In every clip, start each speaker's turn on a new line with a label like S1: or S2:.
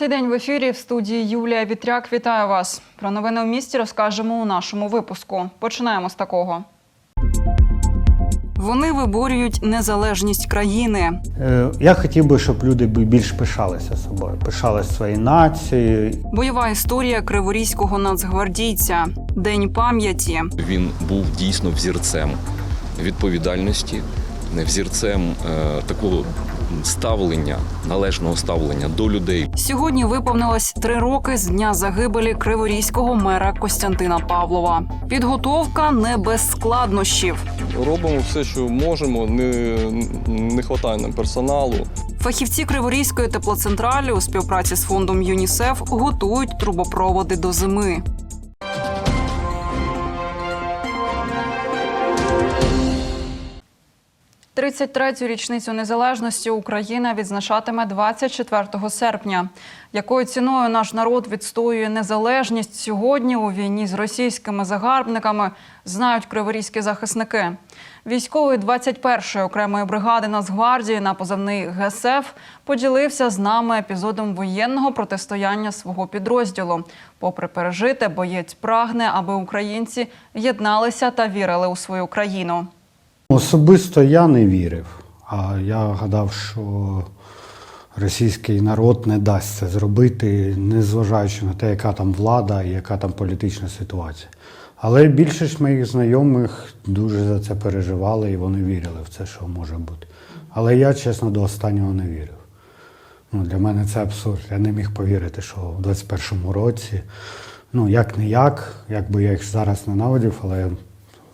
S1: Цей день в ефірі в студії Юлія Вітряк. Вітаю вас. Про новини в місті розкажемо у нашому випуску. Починаємо з такого. Вони виборюють незалежність країни.
S2: Е, Я хотів би, щоб люди більш пишалися собою, пишалися своєю нацією.
S1: Бойова історія криворізького нацгвардійця. День пам'яті.
S3: Він був дійсно взірцем відповідальності, не взірцем е, такого ставлення, належного ставлення до людей.
S1: Сьогодні виповнилось три роки з дня загибелі криворізького мера Костянтина Павлова. Підготовка не без складнощів.
S4: Робимо все, що можемо. Не, не вистачає нам персоналу.
S1: Фахівці Криворізької теплоцентралі у співпраці з фондом ЮНІСЕФ готують трубопроводи до зими. Тридцять третю річницю незалежності Україна відзначатиме 24 серпня. Якою ціною наш народ відстоює незалежність сьогодні у війні з російськими загарбниками, знають криворізькі захисники. Військовий 21-ї окремої бригади Нацгвардії на позивний ГСФ поділився з нами епізодом воєнного протистояння свого підрозділу. Попри пережите, боєць прагне, аби українці єдналися та вірили у свою країну.
S2: Особисто я не вірив, а я гадав, що російський народ не дасть це зробити, незважаючи на те, яка там влада і яка там політична ситуація. Але більшість моїх знайомих дуже за це переживали і вони вірили в це, що може бути. Але я, чесно, до останнього не вірив. Ну, для мене це абсурд. Я не міг повірити, що в 21-му році, ну як не як, як би я їх зараз ненавидів, але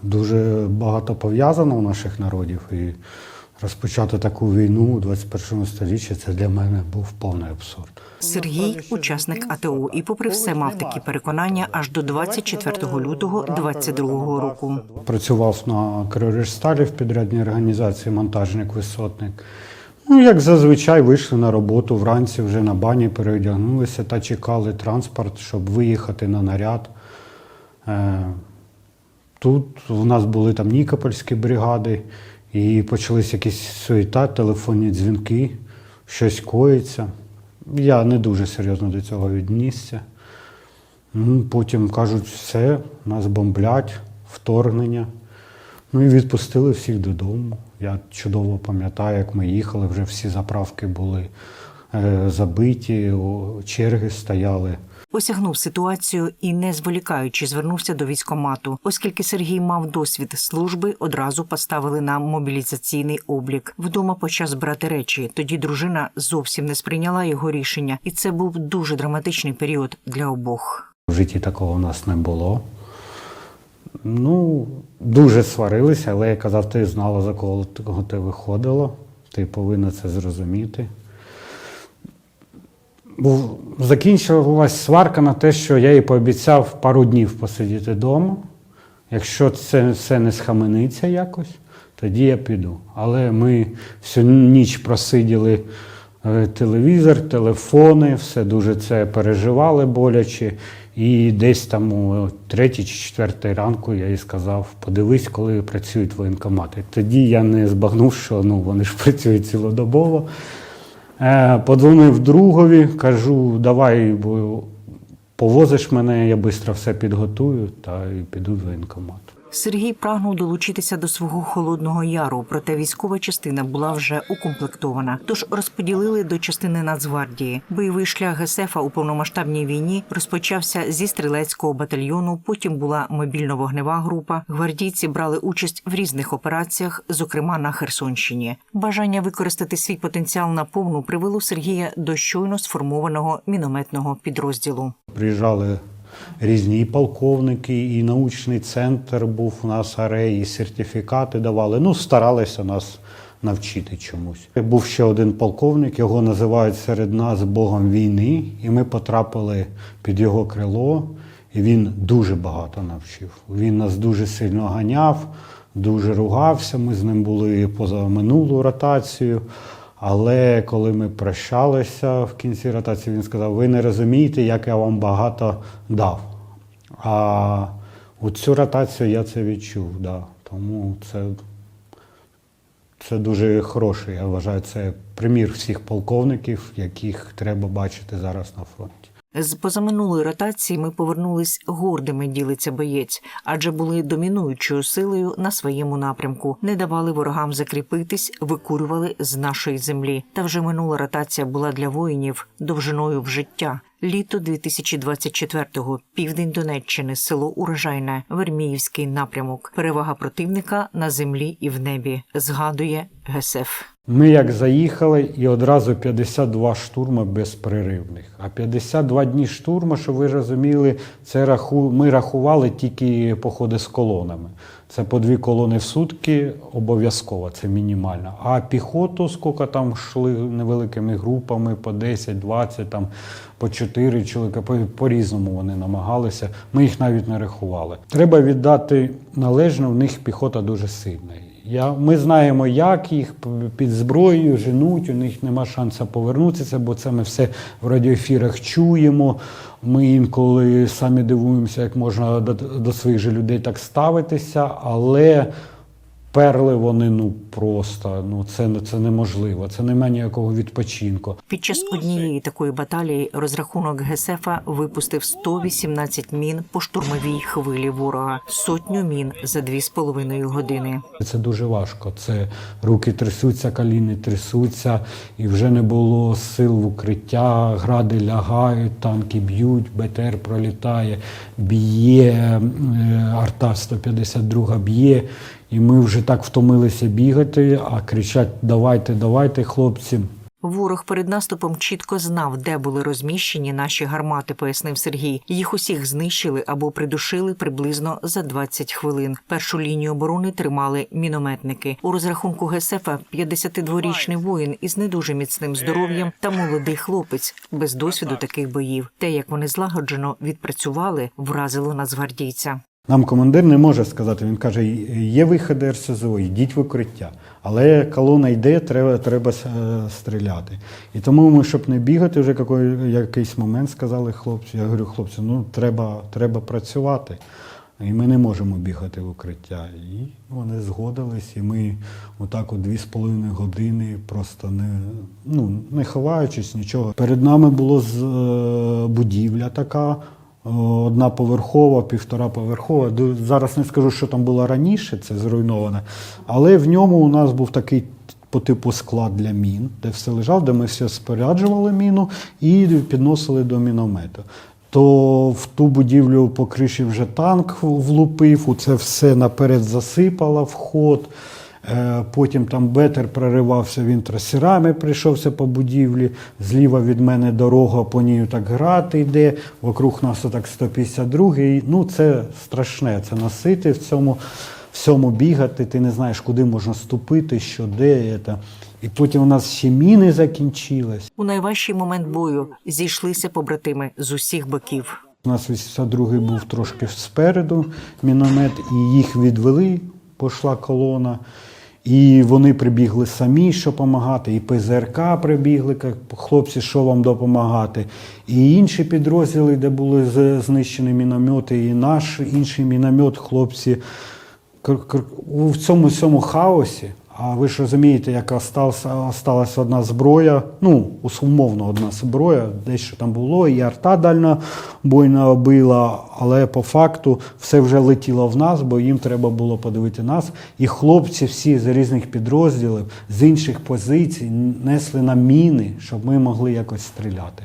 S2: дуже багато пов'язано у наших народів. І розпочати таку війну у 21 столітті це для мене був повний абсурд.
S5: Сергій учасник АТО, і, попри все, мав такі переконання аж до 24 лютого 22-го року.
S2: Працював на Криворіжсталі в підрядній організації монтажник висотник. Ну, як зазвичай, вийшли на роботу вранці вже на бані, переодягнулися та чекали транспорт, щоб виїхати на наряд. Тут у нас були там Нікопольські бригади, і почались якісь суєта, телефонні дзвінки, щось коїться. Я не дуже серйозно до цього віднісся. Ну, потім кажуть, все, нас бомблять, вторгнення. Ну і відпустили всіх додому. Я чудово пам'ятаю, як ми їхали, вже всі заправки були е, забиті, черги стояли.
S5: Осягнув ситуацію і, не зволікаючи, звернувся до військомату. Оскільки Сергій мав досвід служби, одразу поставили на мобілізаційний облік. Вдома почав збирати речі. Тоді дружина зовсім не сприйняла його рішення, і це був дуже драматичний період для обох.
S2: В житті такого у нас не було. Ну, дуже сварилися, але я казав, ти знала, за кого ти- виходила, ти повинна це зрозуміти. Був, закінчилась сварка на те, що я їй пообіцяв пару днів посидіти вдома. Якщо це все не схамениться якось, тоді я піду. Але ми всю ніч просиділи е, телевізор, телефони, все дуже це переживали боляче. І десь там о третій чи четвертій ранку я їй сказав: подивись, коли працюють воєнкомати. Тоді я не збагнув, що ну, вони ж працюють цілодобово. Е, Подзвонив другові, кажу, давай бо повозиш мене, я швидко все підготую та і піду в воєнкомат.
S5: Сергій прагнув долучитися до свого холодного яру, проте військова частина була вже укомплектована. Тож розподілили до частини Нацгвардії. Бойовий шлях ГСФа у повномасштабній війні розпочався зі стрілецького батальйону. Потім була мобільно-вогнева група. Гвардійці брали участь в різних операціях, зокрема на Херсонщині. Бажання використати свій потенціал наповну привело Сергія до щойно сформованого мінометного підрозділу.
S2: Приїжджали різні і полковники, і научний центр був у нас арей, і сертифікати давали. Ну, старалися нас навчити чомусь. Був ще один полковник, його називають серед нас Богом війни, і ми потрапили під його крило, і він дуже багато навчив. Він нас дуже сильно ганяв, дуже ругався. Ми з ним були поза минулу ротацію. Але коли ми прощалися в кінці ротації, він сказав: ви не розумієте, як я вам багато дав. А у цю ротацію я це відчув, да. тому це, Це дуже хороше. я вважаю, це примір всіх полковників, яких треба бачити зараз на фронті.
S5: З позаминулої ротації ми повернулись гордими, ділиться боєць, адже були домінуючою силою на своєму напрямку, не давали ворогам закріпитись, викурювали з нашої землі. Та вже минула ротація була для воїнів довжиною в життя. Літо 2024-го, південь Донеччини, село Урожайне, Верміївський напрямок. Перевага противника на землі і в небі. Згадує ГСФ.
S2: Ми як заїхали, і одразу 52 штурми безперервних. А 52 дні штурму, щоб ви розуміли, це раху... ми рахували тільки походи з колонами. Це по дві колони в сутки обов'язково, це мінімально. А піхоту, скільки там йшли невеликими групами, по 10, 20, там, по 4 чоловіка, по- по-різному вони намагалися. Ми їх навіть не рахували. Треба віддати належно, в них піхота дуже сильна. Я, ми знаємо, як їх під зброєю женуть, у них нема шансу повернутися, бо це ми все в радіоефірах чуємо. Ми інколи самі дивуємося, як можна до, до своїх же людей так ставитися, але перли вони ну просто, ну це, це неможливо, це немає ніякого відпочинку.
S5: Під час однієї такої баталії розрахунок ГСФа випустив 118 мін по штурмовій хвилі ворога, сотню мін за дві з половиною години.
S2: Це дуже важко. Це руки трясуться, коліни трясуться, і вже не було сил в укриття, гради лягають, танки б'ють, БТР пролітає, б'є, е, арта 152 б'є. І ми вже так втомилися бігати, а кричать: давайте, давайте, хлопці.
S5: Ворог перед наступом чітко знав, де були розміщені наші гармати, пояснив Сергій. Їх усіх знищили або придушили приблизно за 20 хвилин. Першу лінію оборони тримали мінометники. У розрахунку ГСФа 52-річний воїн із не дуже міцним здоров'ям та молодий хлопець без досвіду таких боїв. Те, як вони злагоджено відпрацювали, вразило нацгвардійця.
S2: Нам командир не може сказати. Він каже: є виходи РСЗО, йдіть в укриття. Але колона йде, треба, треба е, стріляти. І тому ми, щоб не бігати, вже якийсь момент сказали хлопці. Я говорю, хлопці, ну треба, треба працювати. І ми не можемо бігати в укриття. І вони згодились, і ми отак от дві з половиною години просто не, ну, не ховаючись нічого. Перед нами була е, будівля така. Одна поверхова, півтора поверхова. Зараз не скажу, що там було раніше, це зруйноване. Але в ньому у нас був такий по типу склад для мін, де все лежав, де ми все споряджували міну і підносили до міномету. То в ту будівлю по криші вже танк влупив, у це все наперед засипало вход. Е, Потім там бетер проривався, він трасерами прийшовся по будівлі. Зліва від мене дорога по ній так грати йде. Вокруг нас отак 152-й. Ну це страшне. Це носити в цьому всьому бігати. Ти не знаєш, куди можна ступити, що де. Це. І потім у нас ще міни закінчились.
S5: У найважчий момент бою зійшлися побратими з усіх боків.
S2: У нас 82-й був трошки спереду міномет, і їх відвели, пішла колона. І вони прибігли самі, що допомагати, і ПЗРК прибігли, як хлопці, що вам допомагати. І інші підрозділи, де були знищені міномети, і наш інший міномет, хлопці у цьому всьому хаосі. А ви ж розумієте, яка осталася, осталась одна зброя, ну, умовно одна зброя, дещо там було, і арта дальнобойна била, але по факту все вже летіло в нас, бо їм треба було подивити нас. І хлопці всі з різних підрозділів, з інших позицій несли нам міни, щоб ми могли якось стріляти.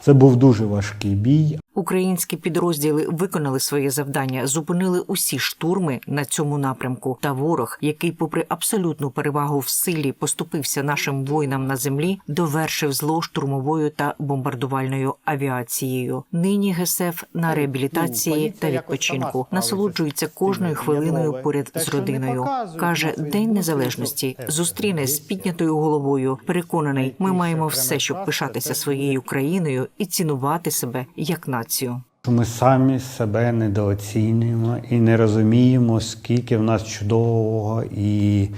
S2: Це був дуже важкий бій,
S5: Українські підрозділи виконали своє завдання, зупинили усі штурми на цьому напрямку. Та ворог, який, попри абсолютну перевагу в силі, поступився нашим воїнам на землі, довершив зло штурмовою та бомбардувальною авіацією. Нині ГСФ на реабілітації та відпочинку насолоджується кожною хвилиною поряд з родиною. каже День Незалежності зустріне з піднятою головою. Переконаний, ми маємо все, щоб пишатися своєю країною і цінувати себе як націю.
S2: Що ми самі себе недооцінюємо і не розуміємо, скільки в нас чудового. І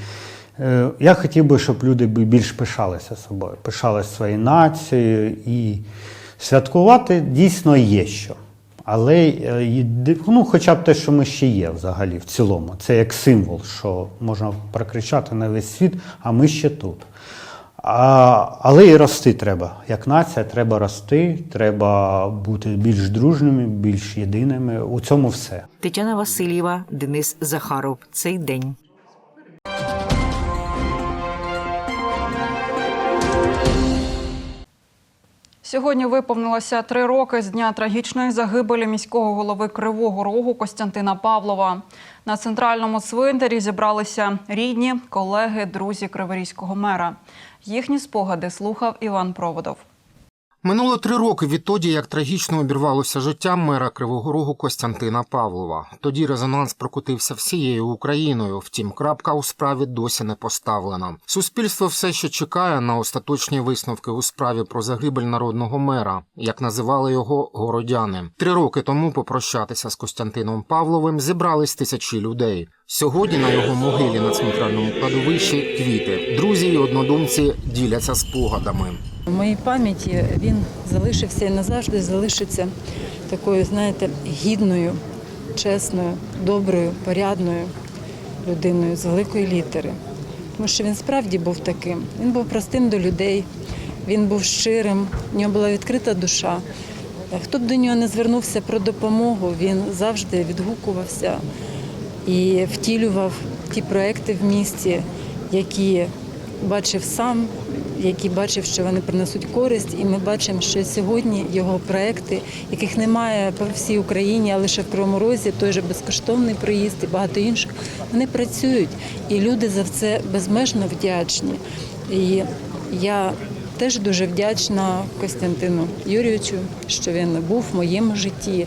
S2: е, я хотів би, щоб люди більш пишалися собою, пишалися своєю нацією і святкувати дійсно є що. Але е, ну, хоча б те, що ми ще є взагалі в цілому. Це як символ, що можна прокричати на весь світ, а ми ще тут. А, але і рости треба. Як нація, треба рости, треба бути більш дружними, більш єдиними. У цьому все.
S5: Тетяна Васильєва, Денис Захаров. Цей день.
S1: Сьогодні виповнилося три роки з дня трагічної загибелі міського голови Кривого Рогу Костянтина Павлова. На центральному цвинтарі зібралися рідні, колеги, друзі криворізького мера. Їхні спогади слухав Іван Проводов.
S6: Минуло три роки відтоді, як трагічно обірвалося життя мера Кривого Рогу Костянтина Павлова. Тоді резонанс прокотився всією Україною. Втім, крапка у справі досі не поставлена. Суспільство все ще чекає на остаточні висновки у справі про загибель народного мера, як називали його городяни. Три роки тому попрощатися з Костянтином Павловим зібрались тисячі людей. Сьогодні на його могилі на центральному кладовищі квіти. Друзі і однодумці діляться спогадами.
S7: У моїй пам'яті він залишився і назавжди залишиться такою, знаєте, гідною, чесною, доброю, порядною людиною з великої літери. Тому що він справді був таким. Він був простим до людей, він був щирим, в нього була відкрита душа. Хто б до нього не звернувся про допомогу, він завжди відгукувався і втілював ті проекти в місті, які бачив сам, які бачив, що вони принесуть користь. І ми бачимо, що сьогодні його проекти, яких немає по всій Україні, а лише в Кривому Розі, той же безкоштовний проїзд і багато інших, вони працюють. І люди за це безмежно вдячні. І я теж дуже вдячна Костянтину Юрійовичу, що він був в моєму житті,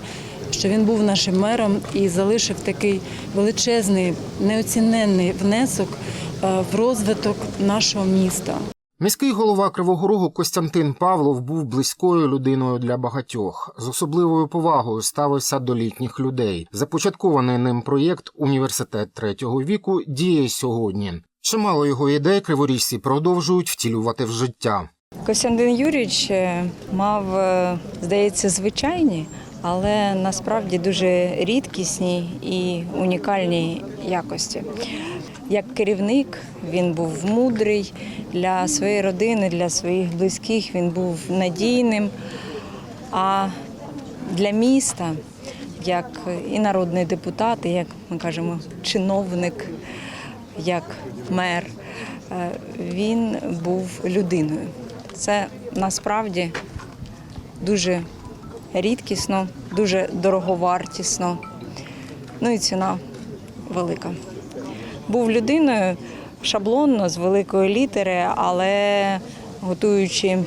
S7: що він був нашим мером і залишив такий величезний, неоціненний внесок е, в розвиток нашого міста.
S6: Міський голова Кривого Рогу Костянтин Павлов був близькою людиною для багатьох. З особливою повагою ставився до літніх людей. Започаткований ним проєкт Університет третього віку діє сьогодні. Чимало його ідей криворіжці продовжують втілювати в життя.
S8: Костянтин Юрійович е, мав, е, здається, звичайні, але насправді дуже рідкісні і унікальні якості. Як керівник він був мудрий для своєї родини, для своїх близьких. Він був надійним. А для міста, як і народний депутат, і як ми кажемо, чиновник, як мер, е, він був людиною. Це насправді дуже рідкісно, дуже дороговартісно, ну і ціна велика. Був людиною шаблонно з великої літери, але готуючи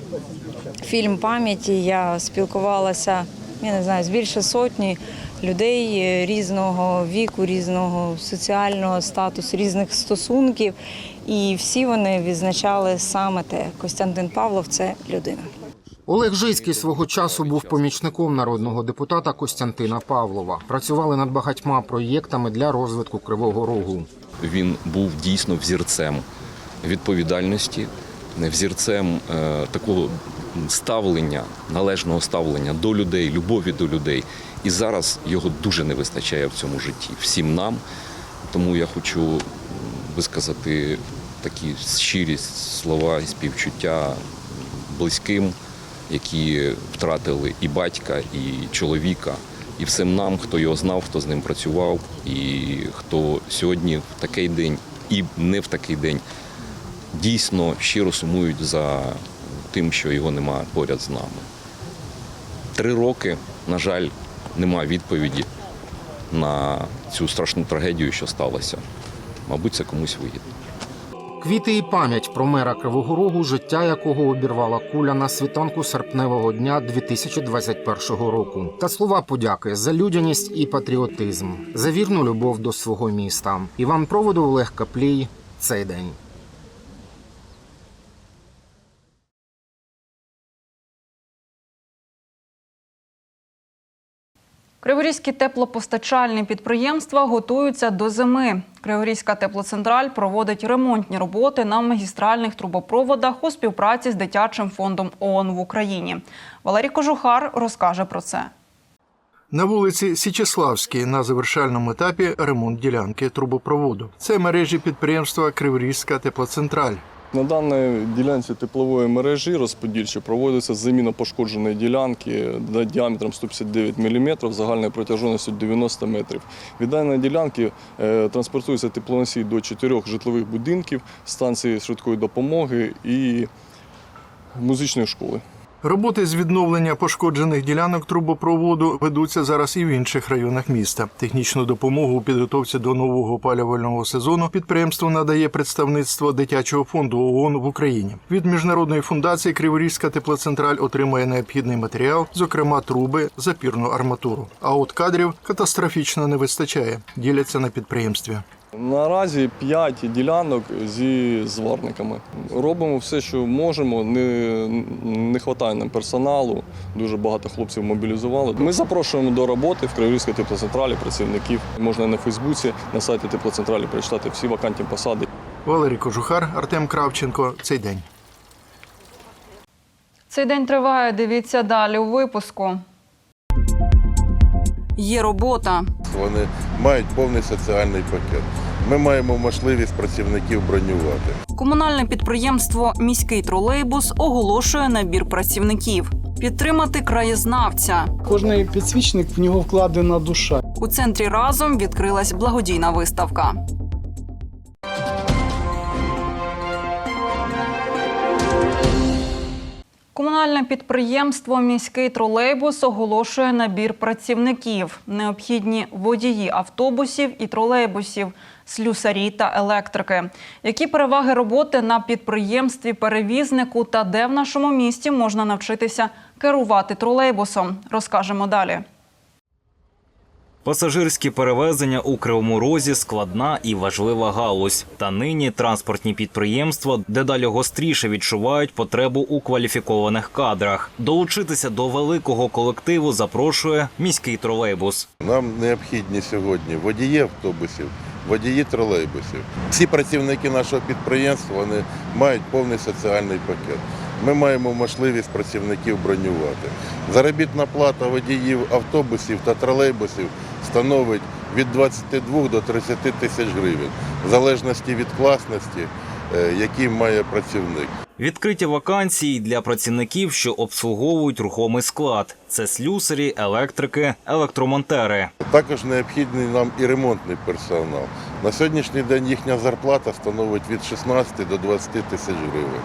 S8: фільм пам'яті, я спілкувалася, я не знаю, з більше сотні людей різного віку, різного соціального статусу, різних стосунків. І всі вони відзначали саме те. Костянтин Павлов це людина.
S6: Олег Жицький свого часу був помічником народного депутата Костянтина Павлова. Працювали над багатьма проєктами для розвитку Кривого Рогу.
S3: Він був дійсно взірцем відповідальності, взірцем е, такого ставлення, належного ставлення до людей, любові до людей. І зараз його дуже не вистачає в цьому житті всім нам. Тому я хочу висказати такі щирі слова і співчуття близьким, які втратили і батька, і чоловіка, і всім нам, хто його знав, хто з ним працював, і хто сьогодні в такий день і не в такий день дійсно щиро сумують за тим, що його немає поряд з нами. Три роки, на жаль, нема відповіді на цю страшну трагедію, що сталося. Мабуть, це комусь вигідно.
S6: Квіти і пам'ять про мера Кривого Рогу, життя якого обірвала куля на світанку серпневого дня 2021 року. Та слова подяки за людяність і патріотизм, за вірну любов до свого міста. Іван Проводов, Олег Каплій. Цей день.
S1: Криворізькі теплопостачальні підприємства готуються до зими. Криворізька теплоцентраль проводить ремонтні роботи на магістральних трубопроводах у співпраці з дитячим фондом ООН в Україні. Валерій Кожухар розкаже про це.
S9: На вулиці Січеславській на завершальному етапі ремонт ділянки трубопроводу. Це мережі підприємства Криворізька теплоцентраль.
S4: На даній ділянці теплової мережі розподільчі проводиться заміна пошкодженої ділянки діаметром 159 мм, загальною протяжністю 90 метрів. Від даної ділянки е, транспортується теплоносій до чотирьох житлових будинків, станції швидкої допомоги і музичної школи.
S9: Роботи з відновлення пошкоджених ділянок трубопроводу ведуться зараз і в інших районах міста. Технічну допомогу у підготовці до нового опалювального сезону підприємство надає представництво дитячого фонду ООН в Україні. Від міжнародної фундації Криворізька теплоцентраль отримує необхідний матеріал, зокрема труби, запірну арматуру. А от кадрів катастрофічно не вистачає. Діляться на підприємстві.
S4: Наразі 5 ділянок зі зварниками. Робимо все, що можемо. Не, не вистачає нам персоналу. Дуже багато хлопців мобілізували. Ми запрошуємо до роботи в Криворізькій теплоцентралі працівників. Можна на Фейсбуці, на сайті теплоцентралі прочитати всі вакантні посади.
S9: Валерій Кожухар, Артем Кравченко. Цей день.
S1: Цей день триває. Дивіться далі у випуску. Є робота.
S10: Вони мають повний соціальний пакет. Ми маємо можливість працівників бронювати.
S1: Комунальне підприємство Міський тролейбус оголошує набір працівників. Підтримати краєзнавця.
S11: Кожний підсвічник в нього вкладена душа.
S1: У центрі разом відкрилась благодійна виставка. Комунальне підприємство Міський тролейбус оголошує набір працівників. Необхідні водії автобусів і тролейбусів, слюсарі та електрики. Які переваги роботи на підприємстві перевізнику та де в нашому місті можна навчитися керувати тролейбусом? Розкажемо далі.
S12: Пасажирські перевезення у Кривому Розі складна і важлива галузь. Та нині транспортні підприємства дедалі гостріше відчувають потребу у кваліфікованих кадрах. Долучитися до великого колективу запрошує міський тролейбус.
S10: Нам необхідні сьогодні водії автобусів, водії тролейбусів. Всі працівники нашого підприємства вони мають повний соціальний пакет. Ми маємо можливість працівників бронювати. Заробітна плата водіїв автобусів та тролейбусів становить від 22 до 30 тисяч гривень, в залежності від класності, е, який має працівник.
S12: Відкриті вакансії для працівників, що обслуговують рухомий склад. Це слюсарі, електрики, електромонтери.
S10: Також необхідний нам і ремонтний персонал. На сьогоднішній день їхня зарплата становить від 16 до 20 тисяч гривень.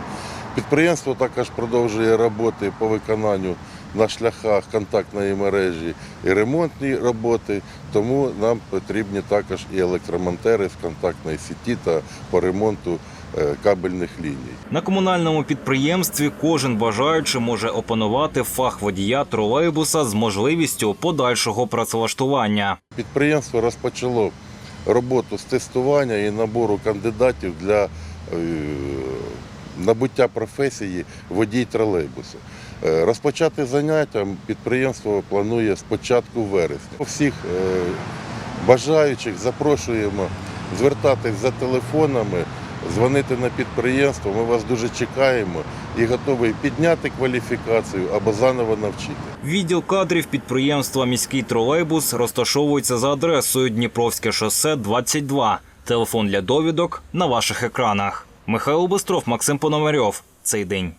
S10: Підприємство також продовжує роботи по виконанню на шляхах контактної мережі і ремонтні роботи, тому нам потрібні також і електромонтери з контактної сіті та по ремонту е, кабельних ліній.
S12: На комунальному підприємстві кожен бажаючий може опанувати фах водія тролейбуса з можливістю подальшого працевлаштування.
S10: Підприємство розпочало роботу з тестування і набору кандидатів для е, набуття професії водій тролейбусу. Е, Розпочати заняття підприємство планує з початку вересня. Всіх е, бажаючих запрошуємо звертатись за телефонами, дзвонити на підприємство. Ми вас дуже чекаємо і готові підняти кваліфікацію або заново навчити.
S12: Відділ кадрів підприємства Міський тролейбус розташовується за адресою Дніпровське шосе 22. Телефон для довідок на ваших екранах. Михайло Бистров, Максим Пономарьов. Цей день.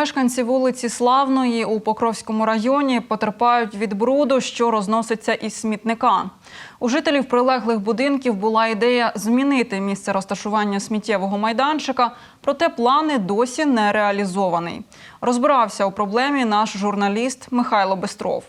S1: Мешканці вулиці Славної у Покровському районі потерпають від бруду, що розноситься із смітника. У жителів прилеглих будинків була ідея змінити місце розташування сміттєвого майданчика, проте плани досі не реалізований. Розбирався у проблемі наш журналіст Михайло Бестров.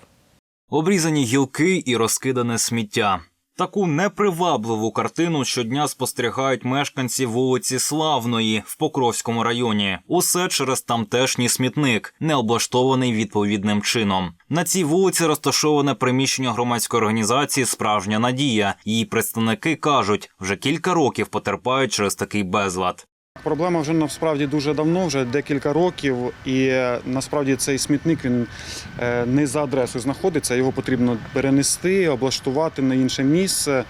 S12: Обрізані гілки і розкидане сміття. Таку непривабливу картину щодня спостерігають мешканці вулиці Славної в Покровському районі. Усе через тамтешній смітник, не облаштований відповідним чином. На цій вулиці розташоване приміщення громадської організації Справжня надія. Її представники кажуть, вже кілька років потерпають через такий безлад.
S11: Проблема вже насправді дуже давно, вже декілька років, і е, насправді цей смітник він е, не за адресою знаходиться. Його потрібно перенести, облаштувати на інше місце.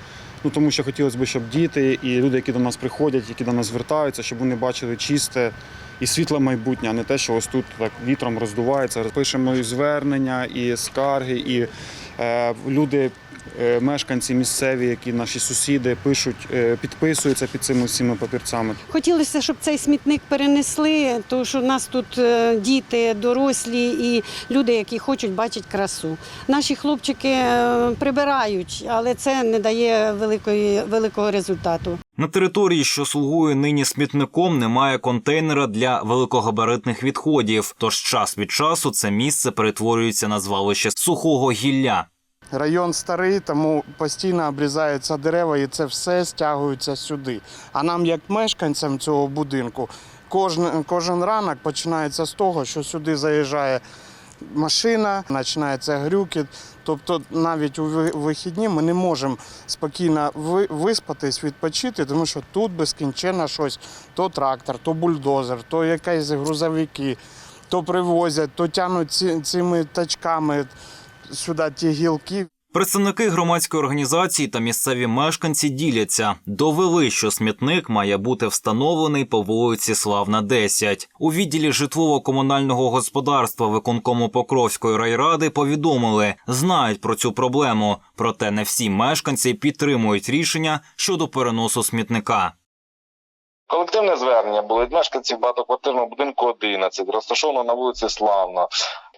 S11: Ну тому що хотілося б, щоб діти і люди, які до нас приходять, які до нас звертаються, щоб вони бачили чисте і світле майбутнє, а не те, що ось тут так вітром роздувається. Пишемо і звернення, і скарги, і е, люди. Е, Мешканці місцеві, які наші сусіди пишуть, е, підписуються під цими всіма папірцями.
S13: Хотілося, щоб цей смітник перенесли, тому що у нас тут е, діти, дорослі і люди, які хочуть бачити красу. Наші хлопчики прибирають, але це не дає великої, великого результату.
S12: На території, що слугує нині смітником, немає контейнера для великогабаритних відходів. Тож час від часу це місце перетворюється на звалище сухого гілля.
S14: Район старий, тому постійно обрізаються дерева і це все стягується сюди. А нам, як мешканцям цього будинку, кожен, кожен ранок починається з того, що сюди заїжджає машина, починається грюкіт. Тобто навіть у вихідні ми не можемо спокійно виспатись, відпочити, тому що тут безкінченно щось: то трактор, то бульдозер, то якісь грузовики, то привозять, то тягнуть ці, цими тачками сюди ті гілки.
S12: Представники громадської організації та місцеві мешканці діляться. Довели, що смітник має бути встановлений по вулиці Славна 10. У відділі житлово-комунального господарства виконкому Покровської райради повідомили, знають про цю проблему, проте не всі мешканці підтримують рішення щодо переносу смітника.
S15: Колективне звернення було від мешканців багатоквартирного будинку 11, розташованого на вулиці Славна.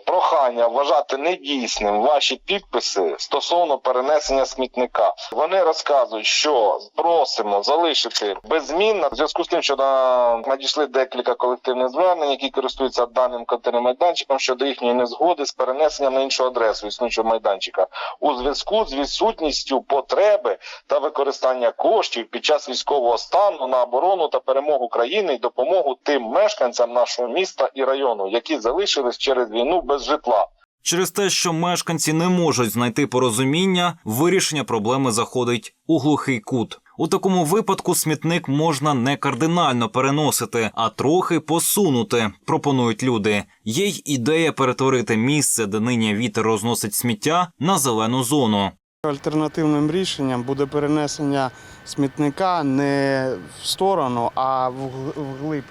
S15: Прохання вважати недійсним ваші підписи стосовно перенесення смітника. Вони розказують, що просимо залишити беззмінно в зв'язку з тим, що на- надійшли декілька колективних звернень, які користуються даним контейнерним майданчиком щодо їхньої незгоди з перенесенням на іншу адресу існуючого майданчика у зв'язку з відсутністю потреби та використання коштів під час військового стану на оборону та перемогу країни і допомогу тим мешканцям нашого міста і району, які залишились через війну без житла.
S12: Через те, що мешканці не можуть знайти порозуміння, вирішення проблеми заходить у глухий кут. У такому випадку смітник можна не кардинально переносити, а трохи посунути, пропонують люди. Є й ідея перетворити місце, де нині вітер розносить сміття, на зелену зону.
S14: Альтернативним рішенням буде перенесення смітника не в сторону, а вгл- вглиб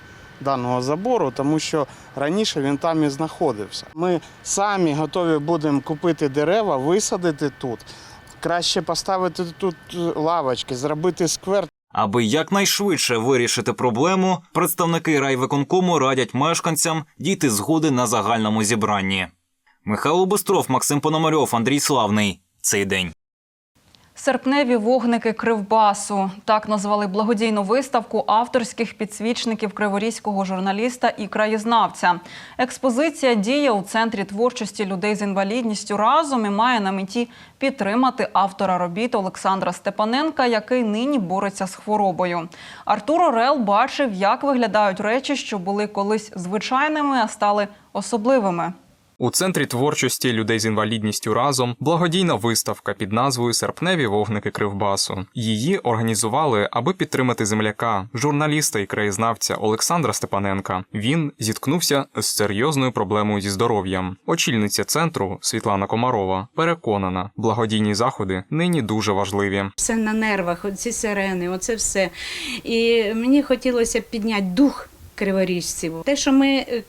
S14: даного забору, тому що раніше він там і знаходився. Ми самі готові будемо купити дерева, висадити тут. Краще поставити тут лавочки, зробити сквер.
S12: Аби якнайшвидше вирішити проблему, представники райвиконкому радять мешканцям дійти згоди на загальному зібранні. Михайло Бистров, Максим Пономарьов, Андрій Славний. Цей день.
S1: Серпневі вогники Кривбасу так назвали благодійну виставку авторських підсвічників криворізького журналіста і краєзнавця. Експозиція діє у центрі творчості людей з інвалідністю разом і має на меті підтримати автора робіт Олександра Степаненка, який нині бореться з хворобою. Артур Орел бачив, як виглядають речі, що були колись звичайними, а стали особливими.
S16: У центрі творчості людей з інвалідністю разом благодійна виставка під назвою Серпневі вогники Кривбасу. Її організували, аби підтримати земляка, журналіста і краєзнавця Олександра Степаненка. Він зіткнувся з серйозною проблемою зі здоров'ям. Очільниця центру Світлана Комарова переконана, благодійні заходи нині дуже важливі.
S17: Все на нервах, оці сирени, оце все. І мені хотілося підняти дух криворіжців. Те, що ми е,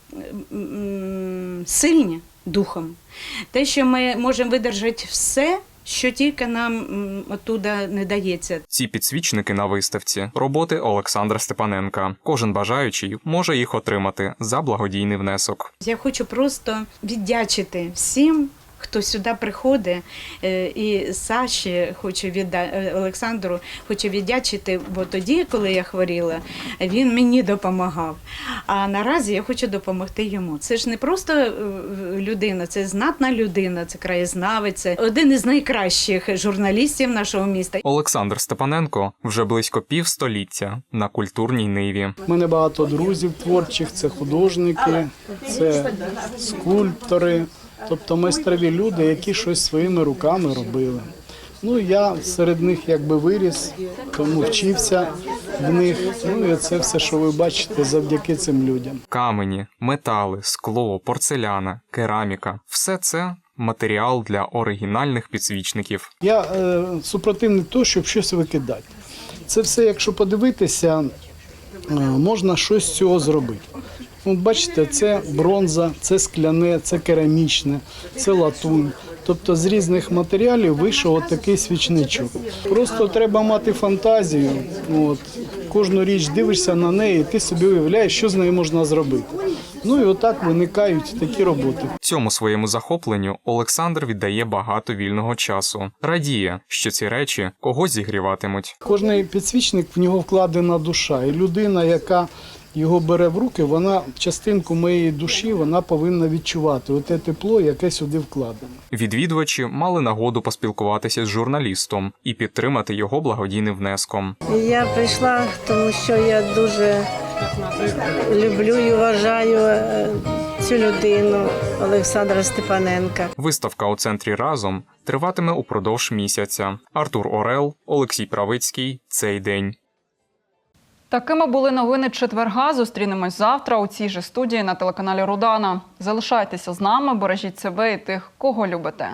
S17: сильні духом, те, що ми можемо видержати все, що тільки нам оттуда не дається.
S16: Ці підсвічники на виставці роботи Олександра Степаненка. Кожен бажаючий може їх отримати за благодійний внесок.
S17: Я хочу просто віддячити всім. Хто сюди приходить, е, і Саші хочу відда... Олександру хочу віддячити, бо тоді, коли я хворіла, він мені допомагав. А наразі я хочу допомогти йому. Це ж не просто е, людина, це знатна людина, це краєзнавець, це один із найкращих журналістів нашого міста.
S16: Олександр Степаненко вже близько півстоліття на культурній ниві.
S18: У мене багато друзів творчих, це художники, це скульптори, тобто майстрові люди, які щось своїми руками робили. Ну я серед них якби виріс, тому вчився в них. Ну і це все, що ви бачите, завдяки цим людям.
S16: Камені, метали, скло, порцеляна, кераміка все це матеріал для оригінальних підсвічників.
S18: Я е, супротивник того, щоб щось викидати. Це все, якщо подивитися, е, можна щось з цього зробити. Бачите, це бронза, це скляне, це керамічне, це латунь. Тобто з різних матеріалів вийшов такий свічничок. Просто треба мати фантазію. От. Кожну річ дивишся на неї, і ти собі уявляєш, що з нею можна зробити. Ну і отак виникають такі роботи.
S16: Цьому своєму захопленню Олександр віддає багато вільного часу. Радіє, що ці речі когось зігріватимуть.
S18: Кожний підсвічник в нього вкладена душа, і людина, яка його бере в руки, вона частинку моєї душі вона повинна відчувати. Оте тепло, яке сюди вкладено.
S16: Відвідувачі мали нагоду поспілкуватися з журналістом і підтримати його благодійним внеском.
S19: Я прийшла, тому що я дуже люблю і вважаю е, цю людину Олександра Степаненка.
S16: Виставка у центрі разом триватиме упродовж місяця. Артур Орел, Олексій Правицький. Цей день.
S1: Такими були новини четверга. Зустрінемось завтра у цій же студії на телеканалі Рудана. Залишайтеся з нами, бережіть себе і тих, кого любите.